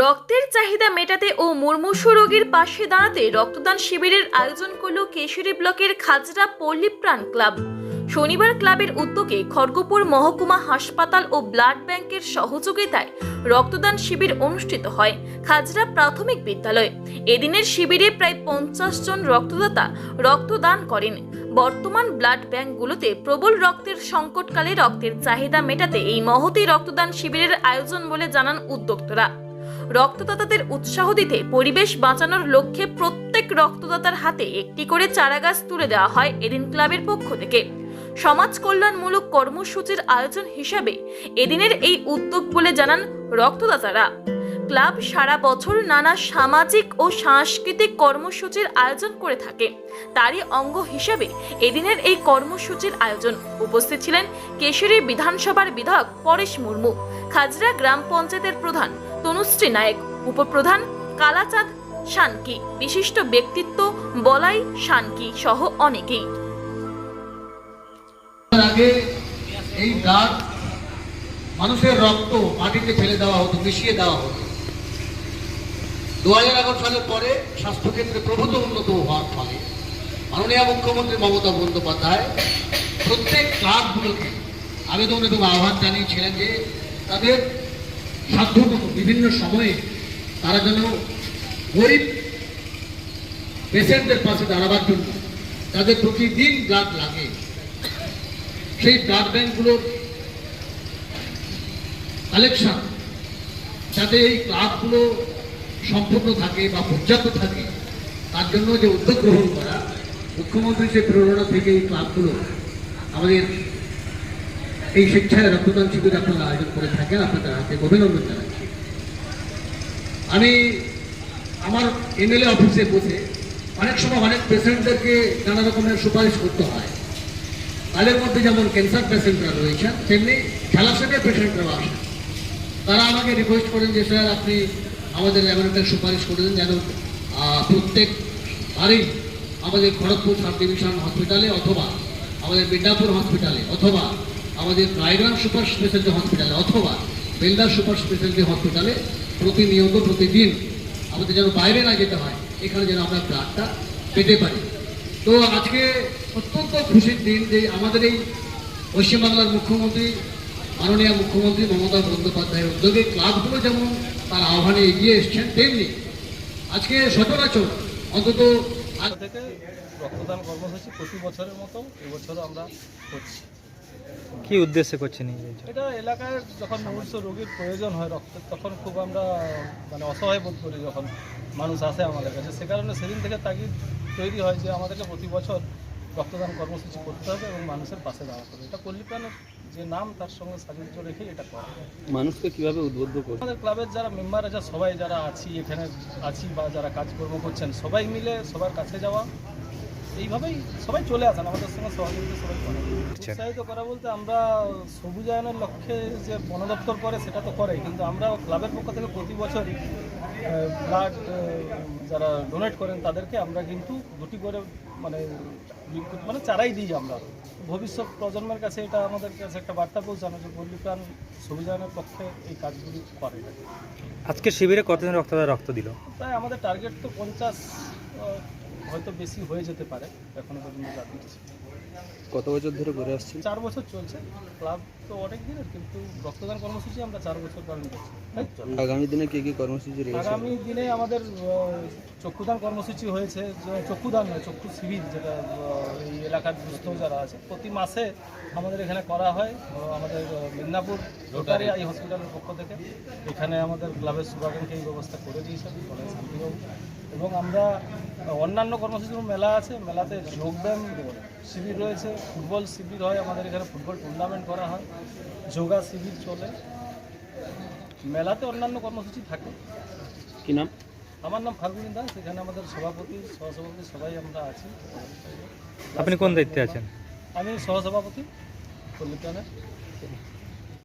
রক্তের চাহিদা মেটাতে ও মুমূর্ষু রোগীর পাশে দাঁড়াতে রক্তদান শিবিরের আয়োজন করল কেশরী ব্লকের খাজরা পল্লীপ্রাণ ক্লাব। শনিবার ক্লাবের উদ্যোগে খড়গপুর মহকুমা হাসপাতাল ও ব্লাড ব্যাংকের সহযোগিতায় রক্তদান শিবির অনুষ্ঠিত হয় খাজরা প্রাথমিক বিদ্যালয়। এদিনের শিবিরে প্রায় পঞ্চাশ জন রক্তদাতা রক্তদান করেন। বর্তমান ব্লাড ব্যাংকগুলোতে প্রবল রক্তের সংকটকালে রক্তের চাহিদা মেটাতে এই মহতি রক্তদান শিবিরের আয়োজন বলে জানান উদ্যোক্তরা। রক্তদাতাদের উৎসাহ দিতে পরিবেশ বাঁচানোর লক্ষ্যে প্রত্যেক রক্তদাতার হাতে একটি করে চারাগাছ তুলে দেওয়া হয় এদিন ক্লাবের পক্ষ থেকে। সমাজ কল্যাণমূলক কর্মসূচির আয়োজন হিসাবে এদিনের এই উদ্যোগ বলে জানান রক্তদাতারা। ক্লাব সারা বছর নানা সামাজিক ও সাংস্কৃতিক কর্মসূচির আয়োজন করে থাকে। তারই অঙ্গ হিসাবে এদিনের এই কর্মসূচির আয়োজন। উপস্থিত ছিলেন কেশরী বিধানসভার বিধায়ক পরেশ মুর্মু, খাজরা গ্রাম পঞ্চায়েতের প্রধান তনুশ্রী নায়ক, উপপ্রধান কালাচাঁদ শানকি, বিশিষ্ট ব্যক্তিত্ব বলাই শানকি সহ অনেকেই। আগে এই ব্লাড মানুষের রক্ত মাটিতে ফেলে দেওয়া হতো, মিশিয়ে দেওয়া হতো। দু হাজার এগারো সালের পরে স্বাস্থ্যক্ষেত্রে প্রভূত উন্নত হওয়ার ফলে মাননীয় মুখ্যমন্ত্রী মমতা বন্দ্যোপাধ্যায় প্রত্যেক ক্লাবগুলোকে আবেদন এবং আহ্বান জানিয়েছিলেন যে তাদের সাধ্যমতো বিভিন্ন সময়ে তারা যেন গরিব পেশেন্টদের পাশে দাঁড়াবার জন্য তাদের প্রতিদিন ব্লাড লাগে। সেই ব্লাড ব্যাংকগুলোর কালেকশন যাতে এই ক্লাবগুলো সম্পূর্ণ থাকে বা পর্যাপ্ত থাকে, তার জন্য যে উদ্যোগ গ্রহণ করা, মুখ্যমন্ত্রী সে প্রেরণা থেকে এই ক্লাবগুলো আমাদের এই স্বেচ্ছায় রক্তদান শিবির আপনারা আয়োজন করে থাকেন আপনাদের হাতে অভিনন্দন জানাচ্ছি। আমি আমার এমএলএ অফিসে বসে অনেক সময় অনেক পেশেন্টদেরকে নানা রকমের সুপারিশ করতে হয়। তাদের মধ্যে যেমন ক্যান্সার পেশেন্টরা রয়েছেন, তেমনি থ্যালাসেমিয়া পেশেন্টরাও আসেন। তারা আমাকে রিকোয়েস্ট করেন যে, স্যার, আপনি আমাদের এমন একটা সুপারিশ করে দেন যেন প্রত্যেক বাড়ি আমাদের খড়গপুর সাব ডিভিশন হসপিটালে অথবা আমাদের মিডনাপুর হসপিটালে অথবা আমাদের রায়গঞ্জ সুপার স্পেশালিটি হসপিটালে অথবা বেলদার সুপার স্পেশালিটি হসপিটালে প্রতিনিয়ত, প্রতিদিন আমাদের যেন বাইরে না যেতে হয়, এখানে যেন আমরা ব্লাডটা পেতে পারি। তো আজকে অত্যন্ত খুশির দিন যে আমাদের এই পশ্চিমবাংলার মুখ্যমন্ত্রী, মাননীয় মুখ্যমন্ত্রী মমতা বন্দ্যোপাধ্যায়ের উদ্যোগে ক্লাবগুলো যেমন তার আহ্বানে এগিয়ে এসছেন, তেমনি আজকে সচরাচর অন্তত থেকে রক্তদান কর্মসূচি প্রতি বছরের মতো এবছরও আমরা করছি। কি উদ্দেশ্যে করছেন এটা? এলাকার যখন মুমূর্ষ রোগীর প্রয়োজন হয় রক্তের তখন খুব আমরা মানে অসহায় বোধ করি যখন মানুষ আসে আমাদের কাছে সে কারণে সেদিন থেকে তাগিদ তৈরি হয় যে আমাদেরকে প্রতি বছর রক্তদান কর্মসূচি করতে হবে এবং মানুষের পাশে দাঁড়াতে হবে এটা পল্লীপ্রাণের যে নাম তার সঙ্গে সাযুজ্য রেখেই এটা করা হয়। মানুষকে কীভাবে উদ্বুদ্ধ করছে আমাদের ক্লাবের যারা মেম্বার আছে সবাই যারা আছি এখানে আছি বা যারা কাজকর্ম করছেন সবাই মিলে সবার কাছে যাওয়া এইভাবেই সবাই চলে আসেন আমাদের সঙ্গে সহযোগিতা সবাই করে। উৎসাহিত করা বলতে আমরা সবুজায়নের লক্ষ্যে যে বন দপ্তর করে সেটা তো করে কিন্তু আমরা ক্লাবের পক্ষ থেকে প্রতি বছরই ব্লাড যারা ডোনেট করেন তাদেরকে আমরা কিন্তু দুটি করে মানে মানে চারাই দিই আমরা। ভবিষ্যৎ প্রজন্মের কাছে এটা আমাদের কাছে একটা বার্তা পৌঁছানো যে পল্লীপ্রাণ সবুজায়নের পক্ষে এই কাজগুলি করে। আজকে শিবিরে কতজন রক্তদাতা রক্ত দিল? তাই আমাদের টার্গেট তো পঞ্চাশ হয়তো বেশি হয়ে যেতে পারে এখনও পর্যন্ত জানি কত বছর ধরে ঘুরে আসছেন? চার বছর চলছে। ক্লাব তো অনেক দিনের কিন্তু রক্তদান কর্মসূচি আমরা চার বছর পালন করছি আগামী দিনে কি কি কর্মসূচি আগামী দিনে আমাদের চক্ষুদান কর্মসূচি হয়েছে যে চক্ষুদান নয় চক্ষু শিবির যেটা এই এলাকার দুস্থ যারা আছে। প্রতি মাসে আমাদের এখানে করা হয় আমাদের মিদনাপুর রোটারি আই হসপিটালের পক্ষ থেকে। এখানে আমাদের ক্লাবের সুবাগানকে এই ব্যবস্থা করে দিয়েছেন কলেজ শান্তিবাবু। এবং আমরা অন্যান্য কর্মসূচি যেমন মেলা আছে মেলাতে যোগব্যায়াম শিবির রয়েছে ফুটবল শিবির হয় আমাদের এখানে ফুটবল টুর্নামেন্ট করা হয় যোগা শিবির চলে। মেলাতে অন্যান্য কর্মসূচি থাকে। কি নাম? আমার নাম ফাল্গুনি দাস এখানে আমাদের সভাপতি সহসভাপতি সবাই আমরা আছি। আপনি কোন দায়িত্বে আছেন? আমি সহসভাপতি পল্লীপ্রাণের